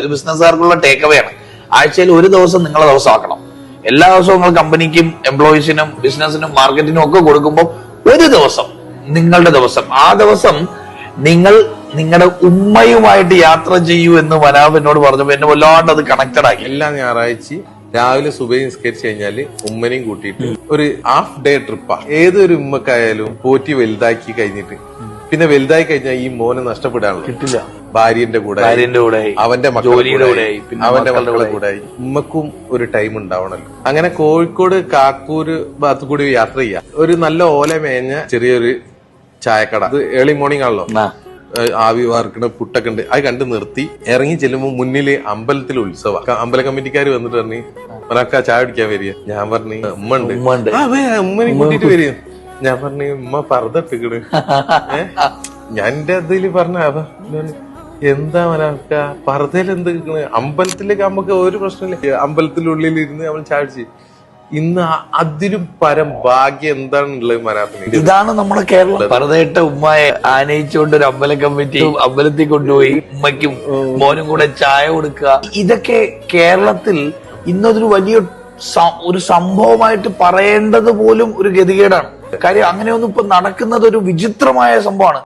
ബിസിനസ്സുകാർക്കുള്ള take away ആണ്. ആഴ്ചയിൽ ഒരു ദിവസം നിങ്ങളെ ദിവസം ആക്കണം എല്ലാ ദിവസവും നിങ്ങൾ കമ്പനിക്കും എംപ്ലോയീസിനും ബിസിനസ്സിനും മാർക്കറ്റിനും ഒക്കെ കൊടുക്കുമ്പോൾ ഒരു ദിവസം നിങ്ങളുടെ ദിവസം. ആ ദിവസം നിങ്ങൾ നിങ്ങളുടെ ഉമ്മയുമായിട്ട് യാത്ര ചെയ്യൂ എന്ന് മനാബ് എന്നോട് പറഞ്ഞപ്പോ എന്നെ വല്ലാണ്ട് അത് കണക്റ്റഡ് ആക്കി. എല്ലാ ഞായറാഴ്ച രാവിലെ സുബൈ നിസ്കരിച്ചു കഴിഞ്ഞാൽ ഉമ്മനെയും കൂട്ടിയിട്ട് ഒരു ഹാഫ് ഡേ ട്രിപ്പാ ഏതൊരു ഉമ്മക്കായാലും പോറ്റി വലുതാക്കി കഴിഞ്ഞിട്ട് പിന്നെ വലുതായി കഴിഞ്ഞാൽ ഈ മോനെ നഷ്ടപ്പെടാനുള്ള കിട്ടില്ല. ഭാര്യന്റെ കൂടെ ഭാര്യന്റെ കൂടെ അവന്റെ മക്കളുടെ ജോലിയുടെ കൂടെ അവന്റെ മക്കളുടെ കൂടെ ആയി. ഉമ്മക്കും ഒരു ടൈം ഉണ്ടാവണല്ലോ. അങ്ങനെ കോഴിക്കോട് കാക്കൂര് ഭാഗത്ത് കൂടി യാത്ര ചെയ്യാം. ഒരു നല്ല ഓല മേഞ്ഞ ചെറിയൊരു ചായക്കട. അത് ഏർലി മോർണിംഗ് ആണല്ലോ. ആവി വാർക്കണ പുട്ടൊക്കെ ഉണ്ട്. അത് കണ്ട് നിർത്തി. ഇറങ്ങി ചെല്ലുമ്പോൾ മുന്നിൽ അമ്പലത്തിൽ ഉത്സവ. അമ്പല കമ്മിറ്റിക്കാർ വന്നിട്ട് പറഞ്ഞു മനക്ക ചായ കുടിക്കാൻ വരിക. ഞാൻ പറഞ്ഞു ഉമ്മ ഉണ്ട്. ഉമ്മനെ കൂട്ടിട്ട് വരിക. ഞാൻ പറഞ്ഞു ഉമ്മ പറതിട്ടിക്കണ് ഞാൻ എന്റെ അതിൽ പറഞ്ഞ എന്താ മനക്ക പറതയിൽ എന്ത് കിട്ടണ് അമ്പലത്തിലേക്ക് നമുക്ക് ഒരു പ്രശ്നമില്ല. അമ്പലത്തിനുള്ളിൽ ഇരുന്ന് നമ്മൾ ചാടിച്ച്. ഇന്ന് അതിലും പരം ഭാഗ്യം എന്താണുള്ളത് മനാഫിന് ഇതാണ് നമ്മുടെ കേരളം. പറഞ്ഞിട്ട് ഉമ്മയെ ആനയിച്ചുകൊണ്ട് ഒരു അമ്പല കമ്മിറ്റി അമ്പലത്തിൽ കൊണ്ടുപോയി ഉമ്മയ്ക്കും മോനും കൂടെ ചായ കൊടുക്കുക. ഇതൊക്കെ കേരളത്തിൽ ഇന്നതൊരു വലിയ ഒരു സംഭവമായിട്ട് പറയേണ്ടത് പോലും ഒരു ഗതികേടാണ്. കാര്യം അങ്ങനെയൊന്നും ഇപ്പൊ നടക്കുന്നത് ഒരു വിചിത്രമായ സംഭവമാണ്.